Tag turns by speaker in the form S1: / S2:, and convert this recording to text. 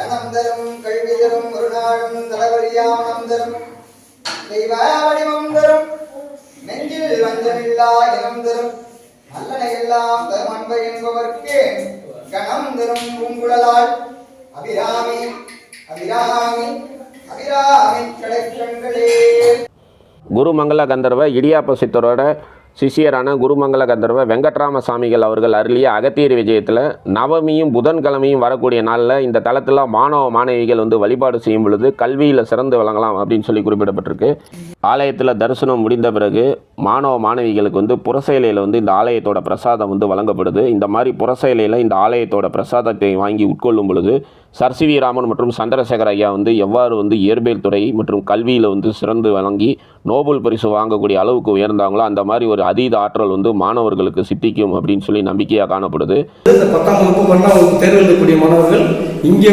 S1: தனம் தரும் கல்வி தரும் ஒரு நாளும் தலைவலியாமனம் தரும் தெய்வ வடிவம் தரும் நெஞ்சில் வஞ்சமில்லா இனம் தரும் நல்லனை எல்லாம் தரும் அன்பை என்பவர்க்கு கணம் தரும் பூங்குழலால். அபிராமி அபிராமி அபிராமி கடைக்கண்களே
S2: குருமங்கல கந்தர்வ இடியாப்ப சித்தரோட சிஷியரான குருமங்கல கந்தர்வ வெங்கட்ராம சாமிகள் அவர்கள் அருளிய அகத்தியர் விஜயத்தில் நவமியும் புதன்கிழமையும் வரக்கூடிய நாளில் இந்த தளத்தில் மாணவ மாணவிகள் வந்து வழிபாடு செய்யும் பொழுது கல்வியில் சிறந்து விளங்கலாம் அப்படின்னு சொல்லி குறிப்பிடப்பட்டிருக்கு. ஆலயத்தில் தரிசனம் முடிந்த பிறகு மாணவ மாணவிகளுக்கு வந்து புறசேலையில் வந்து இந்த ஆலயத்தோட பிரசாதம் வந்து வழங்கப்படுது. இந்த மாதிரி புறசேலையில் இந்த ஆலயத்தோட பிரசாதத்தை வாங்கி உட்கொள்ளும் பொழுது சர் சி வி ராமன் மற்றும் சந்திரசேகர் ஐயா வந்து எவ்வாறு வந்து இயற்பியல் துறை மற்றும் கல்வியில் வந்து சிறந்து வழங்கி நோபல் பரிசு வாங்கக்கூடிய அளவுக்கு உயர்ந்தாங்களோ அந்த மாதிரி ஒரு அதீத ஆற்றல் வந்து மாணவர்களுக்கு சித்திக்கும் அப்படின்னு சொல்லி நம்பிக்கையாக காணப்படுது.
S3: பத்தாம் வகுப்பு வகுப்பு தேர்வு எழுதக்கூடிய மாணவர்கள் இங்கே